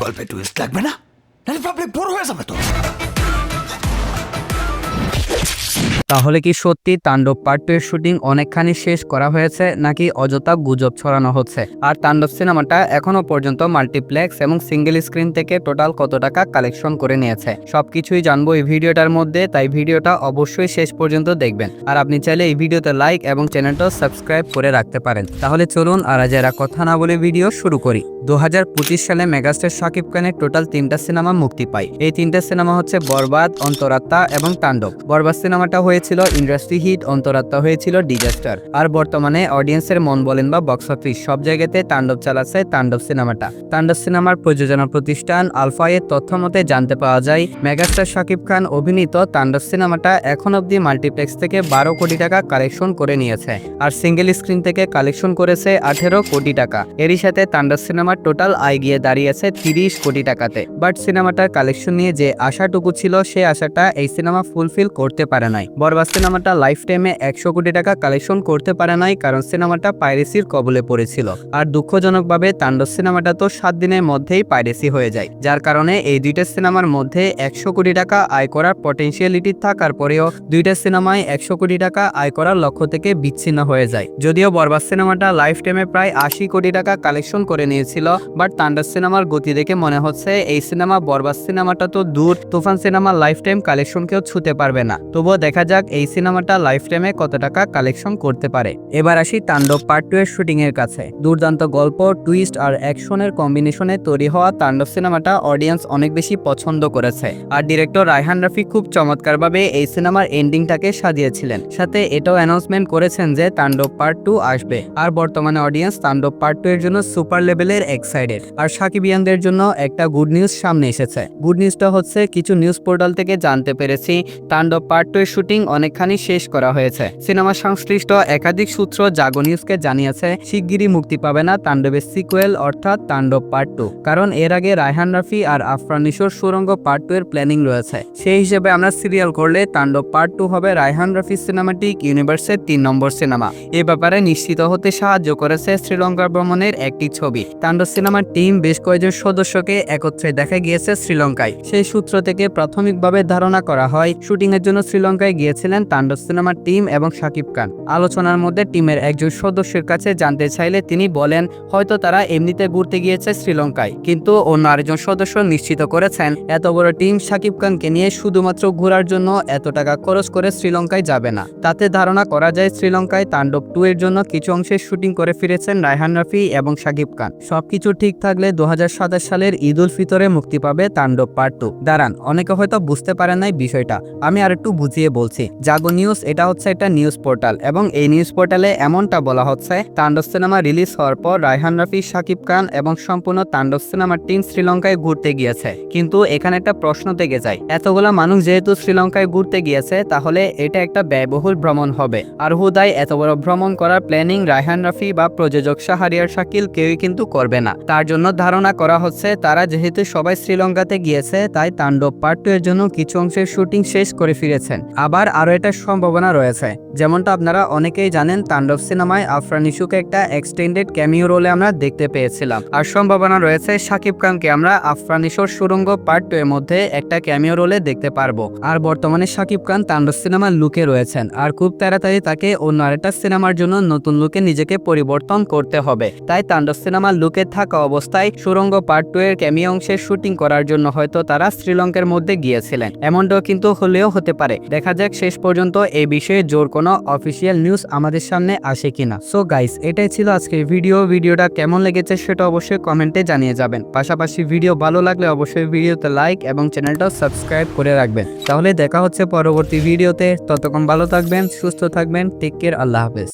গল্পে টুইস্ট লাগবে না? নাহলে প্রবলেম বড় হয়ে যাবে তো। তাহলে কি সত্যি তাণ্ডব পার্ট টু এর শুটিং অনেকখানি শেষ করা হয়েছে নাকি অযথা গুজব ছড়ানো হচ্ছে? আর তাণ্ডব সিনেমাটা এখনও পর্যন্ত মাল্টিপ্লেক্স এবং সিঙ্গেল স্ক্রিন থেকে টোটাল কত টাকা কালেকশন করে নিয়েছে? সবকিছুই জানব এই ভিডিওটার মধ্যে, তাই ভিডিওটা অবশ্যই শেষ পর্যন্ত দেখবেন। আর আপনি চাইলে এই ভিডিওতে লাইক এবং চ্যানেলটা সাবস্ক্রাইব করে রাখতে পারেন। তাহলে চলুন আর যারা কথা না বলে ভিডিও শুরু করি। দু হাজার পঁচিশ সালে মেগাস্টার শাকিব খানের টোটাল তিনটা সিনেমা মুক্তি পায়। এই তিনটা সিনেমা হচ্ছে বরবাদ, অন্তরাত্মা এবং তাণ্ডব। বরবাদ সিনেমাটা হয়েছিল, ইন্ডাস্ট্রি হিট, অন্তরাত্মা হয়েছিল, ডিজাস্টার। আর বর্তমানে অডিয়েন্সের মন বলেন বা বক্স অফিস সব জায়গাতে তাণ্ডব চালাচ্ছে তাণ্ডব সিনেমাটা। তাণ্ডব সিনেমার প্রযোজনা প্রতিষ্ঠান আলফা এর তথ্য মতে জানতে পাওয়া যায়, মেগাস্টার শাকিব খান অভিনীত তাণ্ডব সিনেমাটা এখন অবধি মাল্টিপ্লেক্স থেকে বারো কোটি টাকা কালেকশন করে নিয়েছে, আর সিঙ্গেল স্ক্রিন থেকে কালেকশন করেছে আঠেরো কোটি টাকা। এরই সাথে তাণ্ডব সিনেমার টোটাল আয় গিয়ে দাঁড়িয়েছে তিরিশ কোটি টাকাতে। বাট সিনেমাটার কালেকশন নিয়ে যে আশাটুকু ছিল, সে আশাটা এই সিনেমা ফুলফিল করতে পারে নাই। বরবাদ সিনেমাটা লাইফ টাইমে একশো কোটি টাকা কালেকশন করতে পারে নাই, কারণ সিনেমাটা পাইরেসির কবলে পড়েছিল। আর দুঃখজনকভাবে তাণ্ডব সিনেমাটা তো সাত দিনের মধ্যেই পাইরেসি হয়ে যায়, যার কারণে এই দুইটা সিনেমার মধ্যে একশো কোটি টাকা আয় করার পটেনশিয়ালিটি থাকার পরেও দুইটা সিনেমায় একশো কোটি টাকা আয় করার লক্ষ্য থেকে বিচ্ছিন্ন হয়ে যায়। যদিও বরবাদ সিনেমাটা লাইফ টাইমে প্রায় আশি কোটি টাকা কালেকশন করে নিয়েছিল, বাট তাণ্ডব সিনেমার গতি দেখে মনে হচ্ছে এই সিনেমা, বরবাদ সিনেমাটা তো দূর, তুফান সিনেমা লাইফ টাইম কালেকশনকেও ছুতে পারবে না। তবুও দেখা যাক, এই সিনেমাটা লাইফ টাইমে কত টাকা কালেকশন করতে পারে। এবার আসি তাণ্ডব পার্ট টু এর শুটিং এর কাছে। দুর্দান্ত গল্প, টুইস্ট আর অ্যাকশনের কম্বিনেশনে তৈরি হওয়া তাণ্ডব সিনেমাটা অডিয়েন্স অনেক বেশি পছন্দ করেছে। আর ডিরেক্টর রায়হান রাফি খুব চমৎকারভাবে এই সিনেমার এন্ডিংটাকে সাজিয়েছিলেন। সাথে এটাও অ্যানাউন্সমেন্ট করেছেন যে তাণ্ডব পার্ট টু আসবে। আর বর্তমানে অডিয়েন্স তাণ্ডব পার্ট টু এর জন্য সুপার লেভেলের এক্সাইটেড। আর সাকিবিয়ানদের জন্য একটা গুড নিউজ সামনে এসেছে। গুড নিউজটা হচ্ছে, কিছু নিউজ পোর্টাল থেকে জানতে পেরেছি, তাণ্ডব পার্ট টু এর শুটিং অনেকখানি শেষ করা হয়েছে। সিনেমা সংশ্লিষ্ট একাধিক সূত্র জাগো নিউজকে জানিয়েছে, শিগগিরই মুক্তি পাবে না তাণ্ডবের সিকুয়েল, অর্থাৎ তাণ্ডব পার্ট টু। কারণ এর আগে রায়হান রাফি আর আফরান নিশোর সুরঙ্গ পার্ট টু এর প্ল্যানিং রয়েছে। সেই হিসেবে আমরা সিরিয়াল করলে তাণ্ডব পার্ট টু হবে রায়হান রাফি সিনেমাটিক ইউনিভার্সের তিন নম্বর সিনেমা। এ ব্যাপারে নিশ্চিত হতে সাহায্য করেছে শ্রীলঙ্কা ভ্রমণের একটি ছবি। তাণ্ডব সিনেমার টিম বেশ কয়েকজন সদস্যকে একত্রে দেখা গিয়েছে শ্রীলঙ্কায়। সেই সূত্র থেকে প্রাথমিকভাবে ধারণা করা হয় শুটিং এর জন্য শ্রীলঙ্কায় গিয়েছিলেন তাণ্ডব সিনেমার টিম এবং শাকিব খান। আলোচনার মধ্যে টিমের একজন সদস্যের কাছে জানতে চাইলে তিনি বলেন, হয়তো তারা এমনিতে ঘুরতে গিয়েছে শ্রীলঙ্কায়, কিন্তু অন্য আরেকজন সদস্য নিশ্চিত করেছেন, এত বড় টিম শাকিব খানকে নিয়ে শুধুমাত্র ঘোরার জন্য এত টাকা খরচ করে শ্রীলঙ্কায় যাবে না। তাতে ধারণা করা যায়, শ্রীলঙ্কায় তাণ্ডব টু এর জন্য কিছু অংশের শুটিং করে ফিরেছেন রায়হান রাফি এবং শাকিব খান। সবকিছু ঠিক থাকলে দু হাজার সাতাশ সালের ঈদ উল ফিতরে মুক্তি পাবে তাণ্ডব পার্ট টু। দাঁড়ান, অনেকে হয়তো বুঝতে পারেন নাই বিষয়টা। আমি আর একটু বুঝিয়ে বলছি। জাগো নিউজ, এটা হচ্ছে একটা নিউজ পোর্টাল এবং এই নিউজ পোর্টালে এমনটা বলা হচ্ছে, তাণ্ডব সিনেমা রিলিজ হওয়ার পর রায়হান রাফি, শাকিব খান এবং সম্পূর্ণ তাণ্ডব সিনেমার টিম শ্রীলঙ্কায় ঘুরতে গিয়েছে। কিন্তু এখানে একটা প্রশ্ন থেকে যায়, এতগুলা মানুষ যেহেতু শ্রীলঙ্কায় ঘুরতে গিয়েছে, তাহলে এটা একটা ব্যয়বহুল ভ্রমণ হবে। আর হুদায় এত বড় ভ্রমণ করার প্ল্যানিং রায়হান রাফি বা প্রযোজক শাহরিয়ার শাকিল কেউই কিন্তু করবে না। তার জন্য ধারণা করা হচ্ছে, তারা যেহেতু সবাই শ্রীলঙ্কাতে গিয়েছে, তাই তাণ্ডব পার্ট টু এর জন্য কিছু অংশের শুটিং শেষ করে ফিরেছেন। আবার আরও একটা সম্ভাবনা রয়েছে। যেমনটা আপনারা অনেকেই জানেন, তাণ্ডব সিনেমায় আফরান ইস্যুকে একটা এক্সটেন্ডেড ক্যামিও রোলে আমরা দেখতে পেয়েছিলাম। আর সম্ভাবনা রয়েছে শাকিব খানকে আমরা আফরান ইস্যুর সুরঙ্গ পার্ট টু এর মধ্যে একটা ক্যামিও রোলে দেখতে পারব। আর বর্তমানে শাকিব খান তাণ্ডব সিনেমার লুকে রয়েছেন। আর খুব তাড়াতাড়ি তাকে অন্য আরেকটা সিনেমার জন্য নতুন লুকে নিজেকে পরিবর্তন করতে হবে। তাই তাণ্ডব সিনেমার লুকে থাকা অবস্থায় সুরঙ্গ পার্ট টু এর ক্যামিও অংশের শুটিং করার জন্য হয়তো তারা শ্রীলঙ্কার মধ্যে গিয়েছিলেন। এমনটাও কিন্তু হলেও হতে পারে। দেখা যাক শেষ পর্যন্ত এই বিষয়ে জোর কোনো অফিসিয়াল নিউজ আমাদের সামনে আসে কিনা। সো গাইস এটাই ছিল আজকের ভিডিও ভিডিওটা কেমন লেগেছে সেটা অবশ্যই কমেন্টে জানিয়ে যাবেন। পাশাপাশি ভিডিও ভালো লাগলে অবশ্যই ভিডিওতে লাইক এবং চ্যানেলটা সাবস্ক্রাইব করে রাখবেন। তাহলে দেখা হচ্ছে পরবর্তী ভিডিওতে ততক্ষণ ভালো থাকবেন, সুস্থ থাকবেন। টেক কেয়ার আল্লাহ হাফেজ।